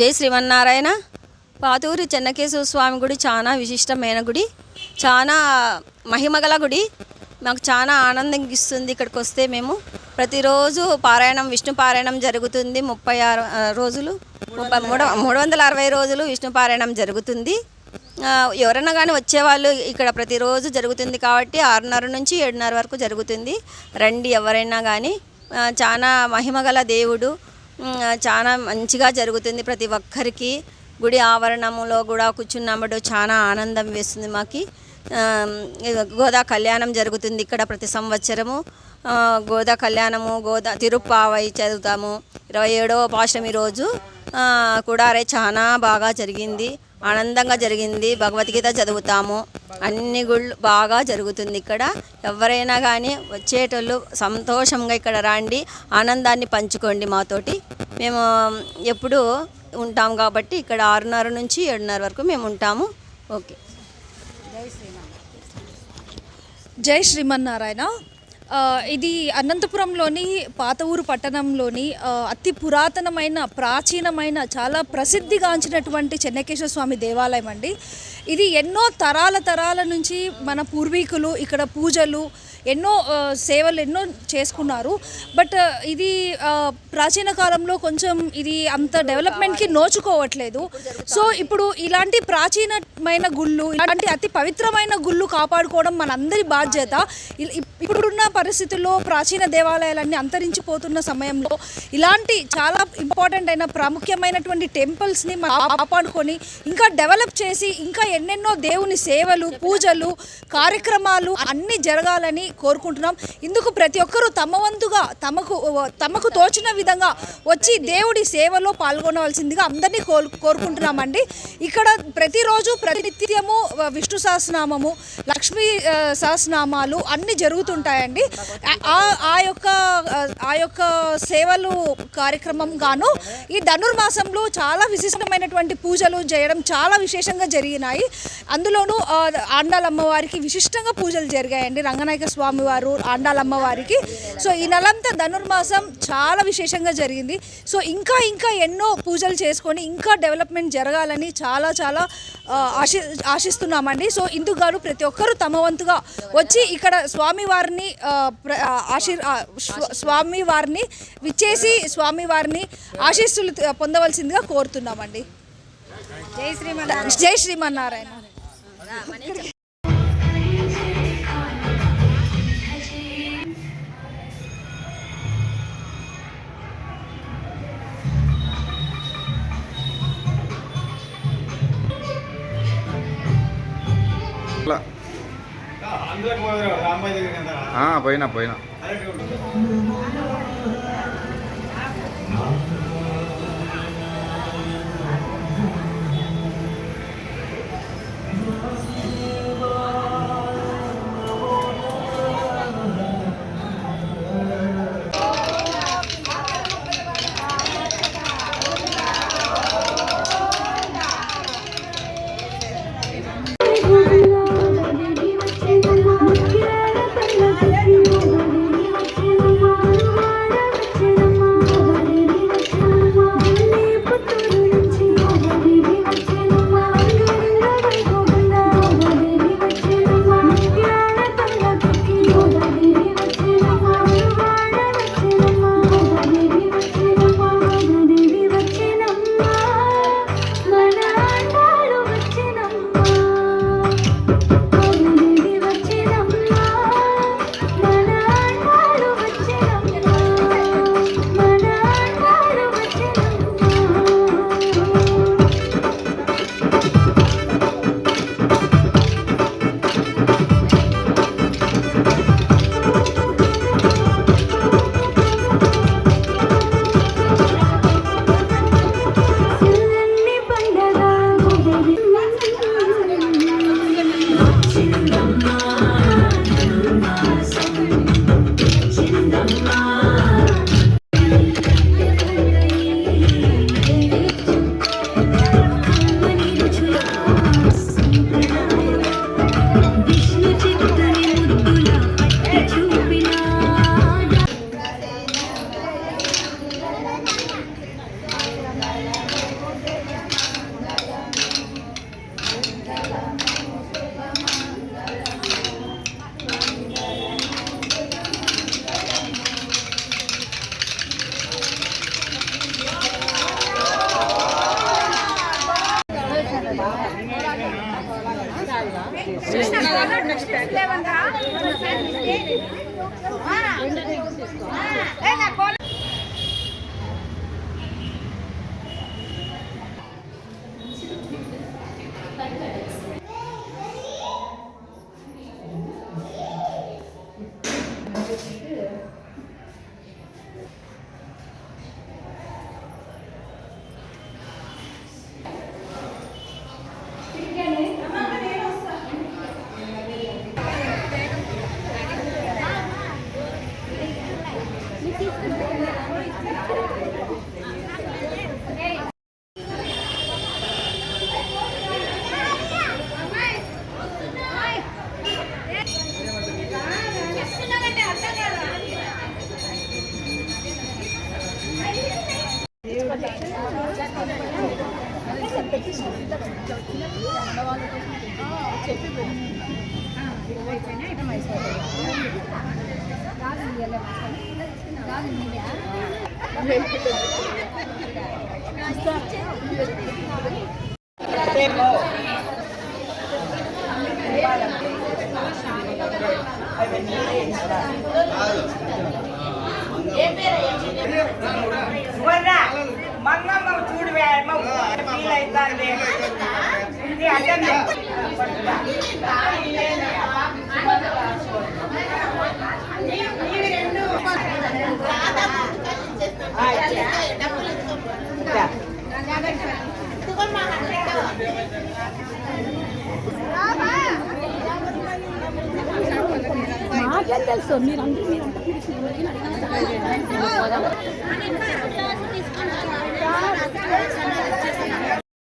జై శ్రీమన్నారాయణ. పాతూరి చెన్నకేశవ స్వామి గుడి చాలా విశిష్టమైన గుడి చాలా మహిమగల గుడి. మాకు చాలా ఆనందం ఇస్తుంది ఇక్కడికి వస్తే మేము. ప్రతిరోజు పారాయణం విష్ణు పారాయణం జరుగుతుంది ముప్పై ఆరు రోజులు. ముప్పై మూడు మూడు వందల అరవై రోజులు విష్ణు పారాయణం జరుగుతుంది. ఎవరైనా కానీ వచ్చేవాళ్ళు ఇక్కడ ప్రతిరోజు జరుగుతుంది కాబట్టి ఆరున్నర నుంచి ఏడున్నర వరకు జరుగుతుంది. రండి ఎవరైనా కానీ చాలా మహిమగల దేవుడు. చాలా మంచిగా జరుగుతుంది ప్రతి ఒక్కరికి. గుడి ఆవరణములో కూడా కూర్చున్నప్పుడు చాలా ఆనందం వేస్తుంది మాకి. గోదా కళ్యాణం జరుగుతుంది ఇక్కడ ప్రతి సంవత్సరము. గోదా కళ్యాణము గోదా తిరుప్పావై చదువుతాము. ఇరవై ఏడవ పాశమి రోజు కూడా అరే చాలా బాగా జరిగింది. ఆనందంగా జరిగింది. భగవద్గీత చదువుతాము. అన్ని గుళ్ళు బాగా జరుగుతుంది ఇక్కడ. ఎవరైనా కానీ వచ్చేటోళ్ళు సంతోషంగా ఇక్కడ రండి ఆనందాన్ని పంచుకోండి మాతోటి. మేము ఎప్పుడు ఉంటాం కాబట్టి ఇక్కడ ఆరున్నర నుంచి ఏడున్నర వరకు మేము ఉంటాము. ఓకే. జై శ్రీమన్నారాయణ. ఆ, ఇది అనంతపురంలోని పాత ఊరు పట్టణంలోని అతి పురాతనమైన ప్రాచీనమైన చాలా ప్రసిద్ధిగాంచినటువంటి చెన్నకేశ్వర స్వామి దేవాలయం అండి. ఇది ఎన్నో తరాల తరాల నుంచి మన పూర్వీకులు ఇక్కడ పూజలు ఎన్నో సేవలు ఎన్నో చేసుకున్నారు. బట్ ఇది ప్రాచీన కాలంలో కొంచెం ఇది అంత డెవలప్మెంట్కి నోచుకోవట్లేదు. సో ఇప్పుడు ఇలాంటి ప్రాచీనమైన గుళ్ళు ఇలాంటి అతి పవిత్రమైన గుళ్ళు కాపాడుకోవడం మనందరి బాధ్యత. ఇ- ఇప్పుడున్న పరిస్థితుల్లో ప్రాచీన దేవాలయాలన్నీ అంతరించిపోతున్న సమయంలో ఇలాంటి చాలా ఇంపార్టెంట్ అయిన ప్రాముఖ్యమైనటువంటి టెంపుల్స్ని మనం కాపాడుకొని ఇంకా డెవలప్ చేసి ఇంకా ఎన్నెన్నో దేవుని సేవలు పూజలు కార్యక్రమాలు అన్నీ జరగాలని కోరుకుంటున్నాం. ఇందుకు ప్రతి ఒక్కరూ తమ వంతుగా తమకు తమకు తోచిన విధంగా వచ్చి దేవుడి సేవలో పాల్గొనవలసిందిగా అందరినీ కోరు కోరుకుంటున్నామండి. ఇక్కడ ప్రతిరోజు ప్రతినిత్యము విష్ణు సహస్రనామము లక్ష్మీ సహస్రనామాలు అన్నీ జరుగుతుంటాయండి. ఆ- ఆ యొక్క ఆ యొక్క సేవలు కార్యక్రమం గాను ఈ ధనుర్మాసంలో చాలా విశిష్టమైనటువంటి పూజలు చేయడం చాలా విశేషంగా జరిగినాయి. అందులోనూ ఆ, విశిష్టంగా పూజలు జరిగాయండి. రంగనాయక స్వామి వారు ఆండాలమ్మ సో ఈ నెలంతా ధనుర్మాసం చాలా విశేషంగా జరిగింది. సో ఇంకా ఇంకా ఎన్నో పూజలు చేసుకొని ఇంకా డెవలప్మెంట్ జరగాలని చాలా చాలా ఆశి ఆశిస్తున్నామండి. సో ఇందుకు గాను ప్రతి ఒక్కరూ తమ వంతుగా వచ్చి ఇక్కడ స్వామివారిని ప్ర- ఆశీర్ స్వామి వారిని విచ్చేసి స్వామి వారిని ఆశీస్సులు పొందవలసిందిగా కోరుతున్నామండి. జై శ్రీమన్నారాయణ. పోయినా పోయినా గొర్ర మంగమ్మ చూడు వేయమ్మ ఫీల్ అవుతుంది. అంటే మాకేం తెలుసు మీరు మీరందరూ మీరంతా పిలిచిన